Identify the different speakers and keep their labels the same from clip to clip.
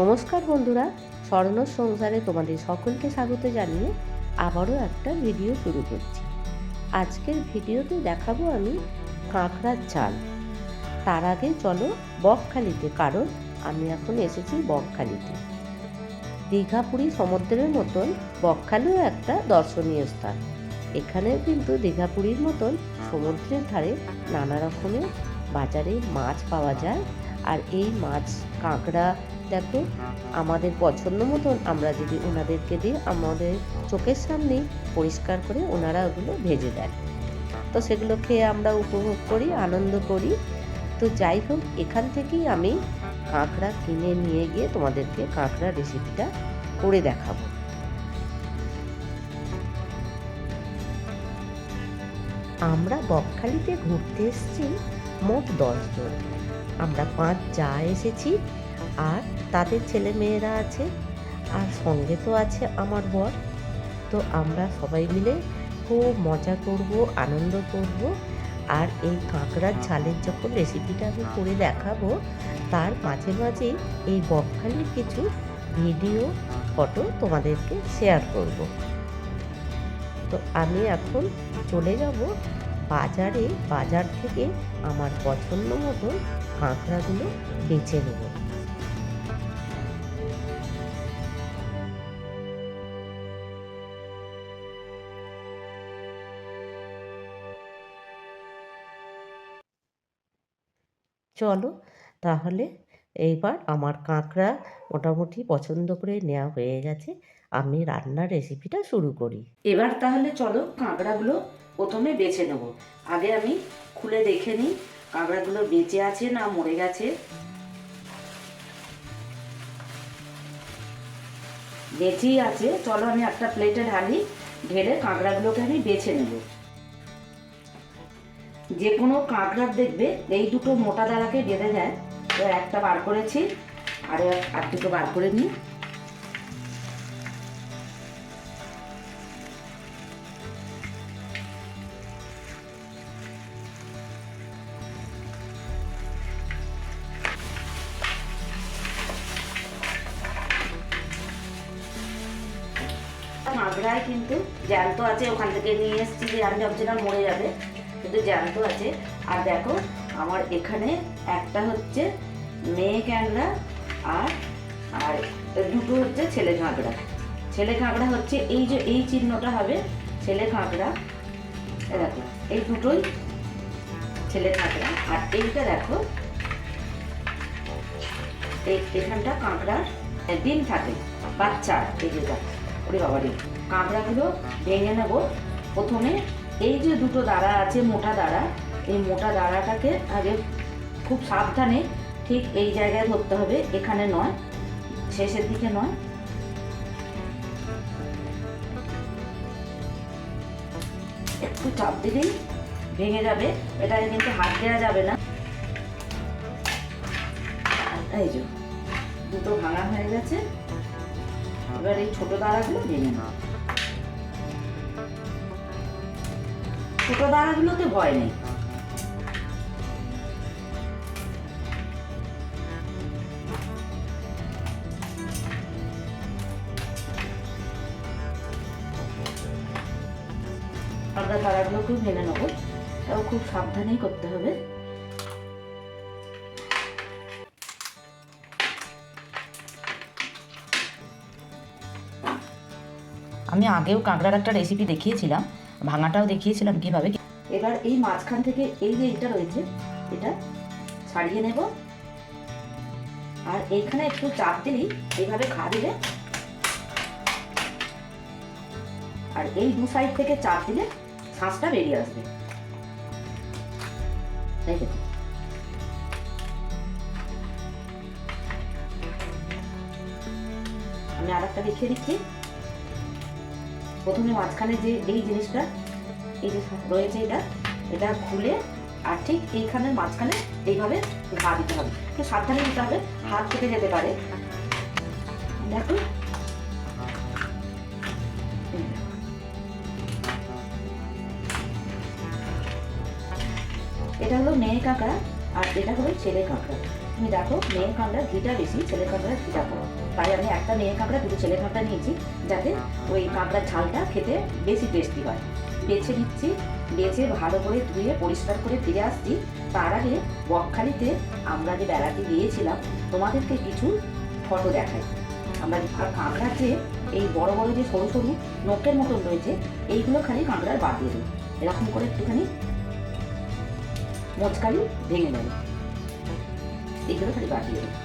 Speaker 1: নমস্কার বন্ধুরা, স্বর্ণ সংসারে তোমাদের সকলকে স্বাগত জানিয়ে আবারও একটা ভিডিও শুরু করছি। আজকের ভিডিওতে দেখাবো আমি কাঁকড়ার চাল তার আগে চলো বকখালিতে, কারণ আমি এখন এসেছি বকখালিতে। দীঘা পুরী সমুদ্রের মতন বকখালিও একটা দর্শনীয় স্থান। এখানেও কিন্তু দীঘা পুরীর মতন সমুদ্রের ধারে নানা রকমের বাজারে মাছ পাওয়া যায় আর এই মাছ কাঁকড়া দেখো, আমাদের পছন্দ মতন আমরা যদি ওনাদেরকে দিই, আমাদের চোখের সামনেই পরিষ্কার করে ওনারা ওগুলো ভেজে দেন তো সেগুলো খেয়ে আমরা উপভোগ করি, আনন্দ করি। তো যাই হোক, এখান থেকেই আমি কাঁকড়া কিনে নিয়ে গিয়ে তোমাদেরকে কাঁকড়া রেসিপিটা করে দেখাবো। আমরা বকখালিতে ঘুরতে এসেছি মোট দশজন আমরা পাঁচ যা এসেছি, আর তাদের ছেলে মেয়েরা আছে, আর সঙ্গে তো আছে আমার বর। তো আমরা সবাই মিলে খুব মজা করব, আনন্দ করব, আর এই কাঁকড়ার ঝালের যখন রেসিপিটা আমি করে দেখাবো, তার মাঝে মাঝেই এই বকখালির কিছু ভিডিও ফটো তোমাদেরকে শেয়ার করব। তো আমি এখন চলে যাব বাজারে, বাজার থেকে আমার পছন্দ মতো কাঁকড়াগুলো বেছে নেব। চলো তাহলে এইবার আমার কাঁকড়া মোটামুটি পছন্দ করে নেওয়া হয়ে গেছে। আমি রান্নার রেসিপিটা শুরু করি।
Speaker 2: এবার তাহলে চলো কাঁকড়াগুলো প্রথমে বেছে নেব। আগে আমি খুলে দেখে নিই কাঁকড়াগুলো বেঁচে আছে না মরে গেছে? বেঁচেই আছে। চলো আমি একটা প্লেটে ঢালি, ঢেলে কাঁকড়াগুলোকে আমি বেছে নেব। যে কোনো কাঁকড়ার দেখবে, এই দুটো মোটা দাঁড়াকে বেঁধে দেয়। তো একটা বার করেছি, আর আর দুটো বার করে নিই। কাঁকড়ায় কিন্তু জ্যান্ত আছে, ওখান থেকে নিয়ে এসেছি যে আমি ভাবছিলাম মরে যাবে, কিন্তু জ্যান্ত আছে। আর দেখো, আমার এখানে একটা হচ্ছে মেয়ে ক্যাংড়া আর আর দুটো হচ্ছে ছেলে কাঁকড়া ছেলে কাঁকড়া হচ্ছে এই যে, এই চিহ্নটা হবে ছেলে কাঁকড়া দেখো, এই দুটোই ছেলে কাঁকড়া আর এইটা দেখো এখানটা কাঁকড়ার ডিম থাকে, বাচ্চা, এই যে দেখো। ওরে বাবা রে কাঁকড়াগুলো ভেঙে নেব। প্রথমে এই যে দুটো দাঁড়া আছে, মোটা দাঁড়া, এই মোটা দাঁড়াটাকে আগে খুব সাবধানে ঠিক এই জায়গায় ধরতে হবে, এখানে নয়, শেষের দিকে নয়। একটু চাপ দিলেই ভেঙে যাবে এটাকে কিন্তু হাত দেওয়া যাবে না। এই যে, দুটো ভাঙা হয়ে গেছে। এবার এই ছোট দাঁড়াগুলো ভেঙে নাও। ছোট দাঁড়াগুলোতে ভয় নেই। আমরা দাঁড়াগুলোকেও ভেঙে নেব। তাও খুব সাবধানেই করতে হবে।
Speaker 3: আমি আগেও কাঁকড়ার একটা রেসিপি দেখিয়েছিলাম, ভাঙাটাও দেখিয়েছিলাম কীভাবে।
Speaker 2: এবার এই মাঝখান থেকে এই যে এটা রয়েছে, এটা ছাড়িয়ে নেব। আর এইখানে একটু চাপ দিলেই এইভাবে খা দিলে। আর এই দু সাইড থেকে চাপ দিলে শ্বাসটা বেরিয়ে আসবে। আমি আর একটা দেখিয়ে দিচ্ছি। প্রথমে মাঝখানে যে, এই জিনিসটা, এই যে রয়েছে এটা এটা খুলে, আর ঠিক এইখানের মাঝখানে এইভাবে ঘা দিতে হবে। একটু সাবধানে দিতে হবে, হাত কেটে যেতে পারে। দেখো। এটা হলো মেয়ে কাঁকড়া, আর এটা হলো ছেলে কাঁকড়া। তুমি দেখো মেয়ে কাঁকড়া ঘিটা বেশি ছেলে কাঁকড়া ঘিটা কম। তাই আমি একটা মেয়ে কাঁকড়া, দুটো ছেলে কাঁকড়া নিয়েছি, যাতে ওই কাঁকড়ার ঝালটা খেতে বেশি টেস্টি হয়। বেছে নিচ্ছি, বেছে ভালো করে ধুয়ে, পরিষ্কার করে ফিরে আসছি। তার আগে বকখালিতে আমরা যে বেড়াতে গিয়েছিলাম, তোমাদেরকে কিছু ফটো দেখাই। আমরা আর কাঁকড়ার যে এই বড় বড় যে সরু সরু নোকের মতন রয়েছে, এইগুলো খালি কাঁকড়ার বাদ দিয়ে দেবো এরকম করে একটুখানি মোচকালি ভেঙে নেবে। এইগুলো খালি বাদ দিয়ে দেবো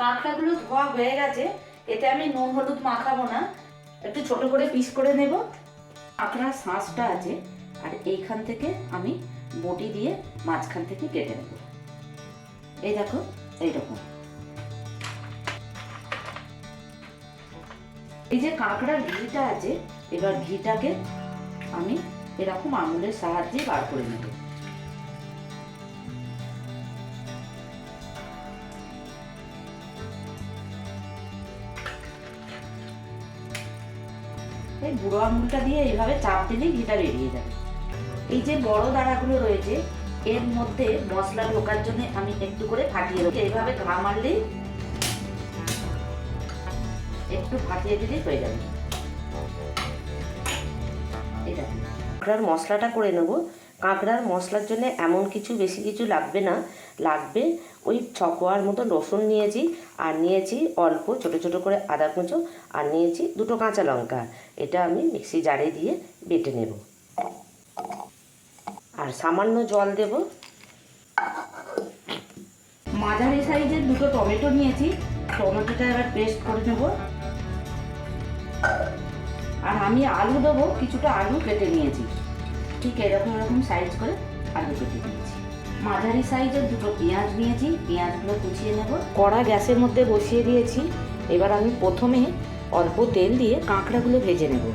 Speaker 2: কাঁকড়াগুলো ধোয়া হয়ে গেছে, এতে আমি নুন হলুদ মাখাবো না। একটু ছোট করে পিস করে নেব। কাঁকড়ার শাঁসটা আছে, আর এইখান থেকে আমি বটি দিয়ে মাঝখান থেকে কেটে নেব। এই দেখো এইরকম। এই যে কাঁকড়ার ঘিটা আছে, এবার ঘিটাকে আমি এরকম আঙুলের সাহায্যে বার করে নেব। এই বুড়ো আঙুলটা দিয়ে এইভাবে চাপ দিলেই ঘিটা বেরিয়ে যাবে। এই যে বড় দাঁড়াগুলো রয়েছে এর মধ্যে মশলা ঢোকার জন্য আমি একটু করে ফাটিয়ে দেবো। এইভাবে ঘা মারলেই একটু ফাটিয়ে দিলেই হয়ে যাবে। দেখো।
Speaker 1: কাঁকড়ার মশলাটা করে নেব। কাঁকড়ার মশলার জন্য এমন কিছু বেশি কিছু লাগবে না। লাগবে ওই ছকোয়ার মতো রসুন নিয়েছি, আর নিয়েছি অল্প ছোট ছোট করে আদা কুঁচো, আর নিয়েছি দুটো কাঁচা লঙ্কা। এটা আমি মিক্সি জারে দিয়ে বেটে নেব। আর সামান্য জল দেব।
Speaker 2: মাঝারি সাইজের দুটো টমেটো নিয়েছি। টমেটোটা এবার পেস্ট করে নেব। আর আমি আলু দেবো, কিছুটা আলু কেটে নিয়েছি। ঠিক এরকম এরকম সাইজ করে আলু কেটে নিয়েছি। মাঝারি সাইজের দুটো পেঁয়াজ নিয়েছি, পেঁয়াজগুলো কুচিয়ে নেব।
Speaker 1: কড়া গ্যাসের মধ্যে বসিয়ে দিয়েছি। এবার আমি প্রথমে অল্প তেল দিয়ে কাঁকড়াগুলো ভেজে নেব।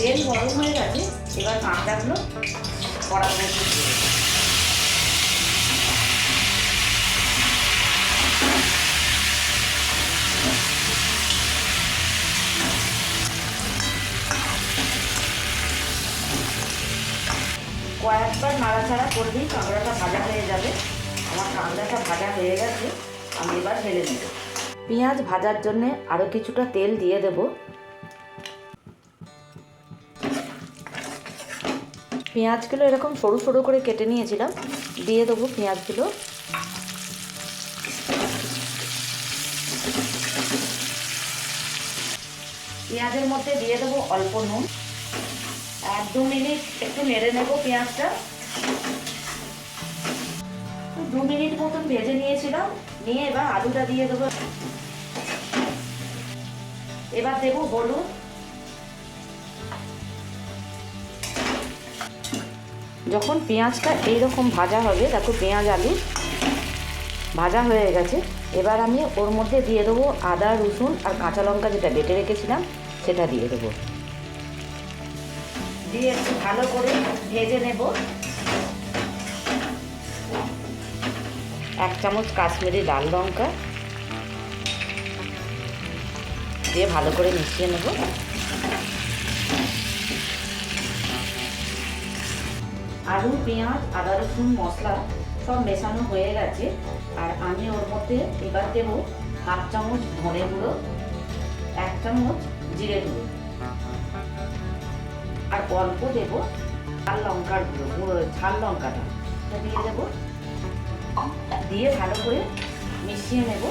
Speaker 2: তেল গরম হয়ে গেছে, এবার কাঁকড়াগুলো কড়ার মধ্যে দিয়ে। কয়েকবার নাড়াচাড়া করলেই কাঁকড়াটা ভাজা হয়ে যাবে। আমার কাঁকড়াটা ভাজা হয়ে গেছে, আমি এবার ঢেলে নেব।
Speaker 1: পেঁয়াজ ভাজার জন্যে আরও কিছুটা তেল দিয়ে দেব। পেঁয়াজগুলো এরকম সরু সরু করে কেটে নিয়েছিলাম। দিয়ে দেবো পেঁয়াজগুলো।
Speaker 2: পেঁয়াজের মধ্যে দিয়ে দেবো অল্প নুন। এক দু মিনিট একটু নেড়ে নেব পেঁয়াজটা। দু মিনিট মতন ভেজে নিয়েছিলাম। নিয়ে এবার আলুটা দিয়ে দেবো। এবার দেবো হলুদ।
Speaker 1: যখন পেঁয়াজটা এইরকম ভাজা হবে, দেখো পেঁয়াজ, আলু ভাজা হয়ে গেছে, এবার আমি ওর মধ্যে দিয়ে দেবো আদা, রসুন আর কাঁচা লঙ্কা যেটা বেটে রেখেছিলাম, সেটা দিয়ে দেবো।
Speaker 2: দিয়ে একটু ভালো করে ভেজে নেব।
Speaker 1: এক চামচ কাশ্মীরি লাল লঙ্কা দিয়ে ভালো করে মিশিয়ে নেব।
Speaker 2: আলু, পেঁয়াজ, আদা, রসুন, মশলা সব মেশানো হয়ে গেছে। আর আমি ওর মধ্যে এবার দেবো হাফ চামচ ধনে গুঁড়ো, এক চামচ জিরে গুঁড়ো। আর অল্প দেবো ঝাল লঙ্কার গুঁড়ো গুঁড়ো ঝাল লঙ্কাটা। দিয়ে দেবো। দিয়ে ভালো করে মিশিয়ে নেব।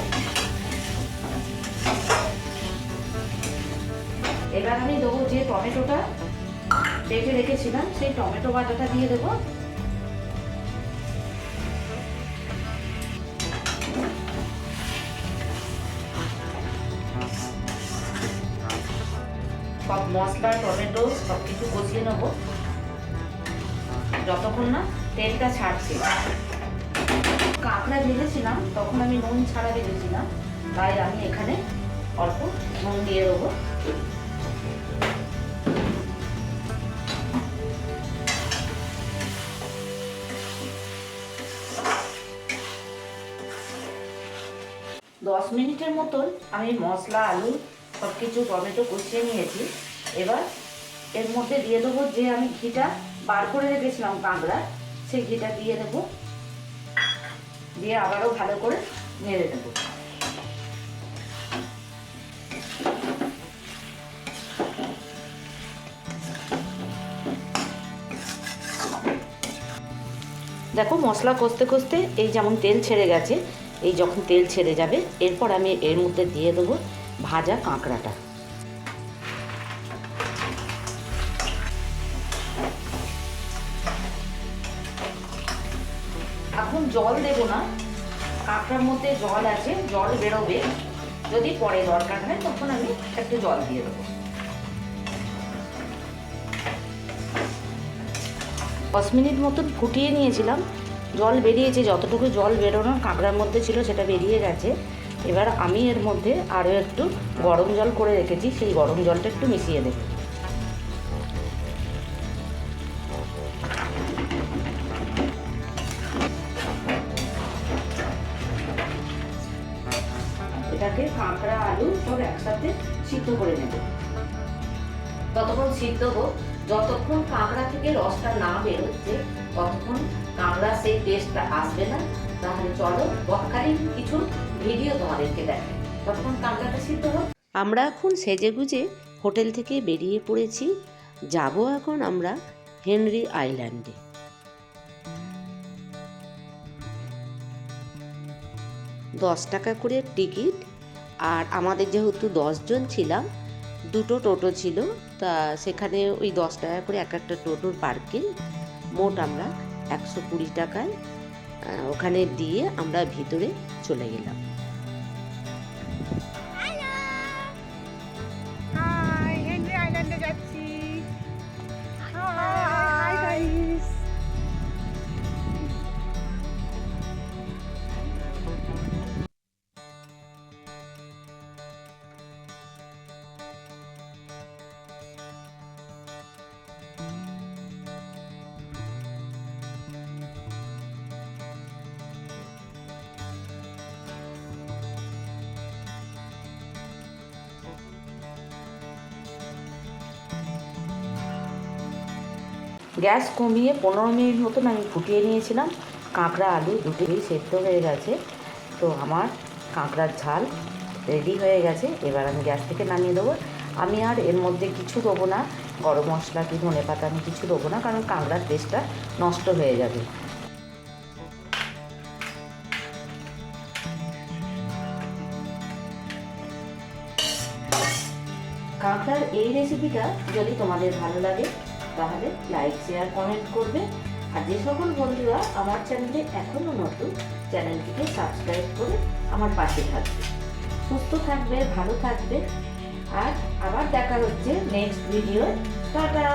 Speaker 2: এবার আমি দেবো যে টমেটোটা বেটে রেখেছিলাম, সেই টমেটো বাটাটা দিয়ে দেবো। সব মশলা, টমেটো সব কিছু কষিয়ে নেব। যতক্ষণ না তেলটা ছাড়ছে। কাঁকড়া ভেজেছিলাম, তখন আমি নুন ছাড়া ভেজেছিলাম। তাই আমি এখানে অল্প নুন দিয়ে দেবো। দশ মিনিটের মতন আমি মশলা, আলু সব কিছু টমেটো কষিয়ে নিয়েছি। এবার এর মধ্যে দিয়ে দেবো যে আমি ঘিটা বার করে রেখেছিলাম কাঁকড়া, সেই ঘিটা দিয়ে দেবো। দিয়ে আবারও ভালো করে নেড়ে দেবো। দেখো মশলা কষতে কষতে এই যেমন তেল ছেড়ে গেছে এই যখন তেল ছেড়ে যাবে, এরপর আমি এর মধ্যে দিয়ে দেবো ভাজা কাঁকড়াটা। এখন জল দেবো না, কাঁকড়ার মধ্যে জল আছে, জল বেরোবে। যদি পরে দরকার হয়, তখন আমি একটু জল দিয়ে দেবো। দশ মিনিট মতন ফুটিয়ে নিয়েছিলাম জল বেরিয়েছে, যতটুকু জল বেরোনোর কাঁকড়ার মধ্যে ছিল সেটা বেরিয়ে গেছে। এবার আমি এর মধ্যে আরও একটু গরম জল করে রেখেছি, সেই গরম জলটা একটু মিশিয়ে দেবো। এটাকে কাঁকড়া, আলু সব একসাথে সিদ্ধ করে নেব। ততক্ষণ সিদ্ধ হোক যতক্ষণ কাঁকড়া থেকে রসটা না বেরোচ্ছে, ততক্ষণ কাঁকড়া সেই টেস্টটা আসবে না, তাহলে চলো তৎকালীন কিছু ভিডিও তোমাদেরকে দেখে ততক্ষণ কাঁকড়াটা সিদ্ধ হোক।
Speaker 1: আমরা এখন সেজেগুজে হোটেল থেকে বেরিয়ে পড়েছি। যাব এখন আমরা হেনরি আইল্যান্ডে। দশ টাকা করে টিকিট, আর আমাদের যেহেতু দশজন ছিলাম, দুটো টোটো ছিল, তা সেখানে ওই দশ টাকা করে এক একটা টোটোর পার্কিং, মোট আমরা একশো কুড়ি টাকায় ওখানে দিয়ে আমরা ভিতরে চলে গেলাম।
Speaker 2: গ্যাস কমিয়ে পনেরো মিনিট মতন আমি ফুটিয়ে নিয়েছিলাম। কাঁকড়া, আলু দুটোই সেদ্ধ হয়ে গেছে। তো আমার কাঁকড়ার ঝাল রেডি হয়ে গেছে। এবার আমি গ্যাস থেকে নামিয়ে দেবো। আমি আর এর মধ্যে কিছু দেবো না। গরম মশলা কি ধনে পাতা আমি কিছু দেবো না, কারণ কাঁকড়ার টেস্টটা নষ্ট হয়ে যাবে। কাঁকড়ার এই রেসিপিটা যদি তোমাদের ভালো লাগে তাহলে লাইক শেয়ার কমেন্ট করবে। আর যে সকল বন্ধুরা আমার চ্যানেলে এখনও নতুন চ্যানেলটিকে সাবস্ক্রাইব করে আমার পাশে থাকবে। সুস্থ থাকবে, ভালো থাকবে। আর আবার দেখা হচ্ছে নেক্সট ভিডিও টাটা!